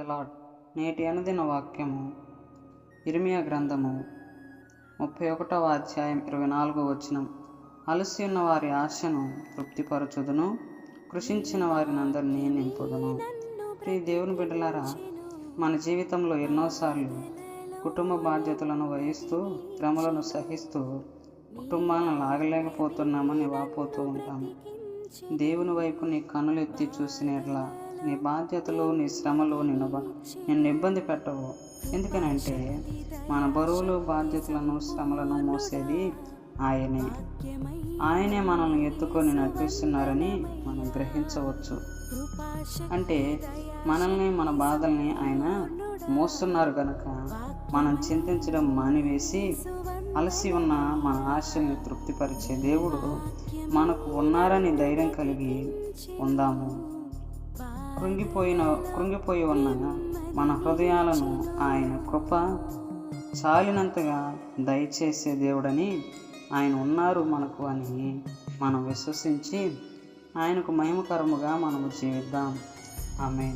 Lord నేటి అనుదిన వాక్యము. ఇర్మియా గ్రంథము. ముప్పై ఒకటవ అధ్యాయం ఇరవై నాలుగో వచనం. అలసి ఉన్న వారి ఆశను తృప్తిపరచుదును. కృషించిన వారిని అందరినీ నింపుదును. ప్రియ దేవుని బిడ్డలారా మన జీవితంలో ఎన్నోసార్లు కుటుంబ బాధ్యతలను వహిస్తూ శ్రమలను సహిస్తూ కుటుంబాలను లాగలేకపోతున్నామని వాపోతూ ఉంటాము. దేవుని వైపు నీ కన్నులెత్తి చూసిన ఎడ్ల నీ బాధ్యతలు నీ శ్రమలు నిన్ను నిన్ను ఇబ్బంది పెట్టవు. ఎందుకనంటే మన బరువులు బాధ్యతలను శ్రమలను మోసేది ఆయనే. ఆయనే మనల్ని ఎత్తుకొని నడిపిస్తున్నారని మనం గ్రహించవచ్చు. అంటే మనల్ని మన బాధల్ని ఆయన మోస్తున్నారు కనుక మనం చింతించడం మానివేసి అలసి ఉన్న మన ఆశల్ని తృప్తిపరిచే దేవుడు మనకు ఉన్నారని ధైర్యం కలిగి ఉందాము. కృంగిపోయిన కృంగిపోయి ఉన్న మన హృదయాలను ఆయన కృప చాలినంతగా దయచేసే దేవుడని ఆయన ఉన్నారు మనకు అని మనం విశ్వసించి ఆయనకు మహిమకరముగా మనము జీవిద్దాం. ఆమె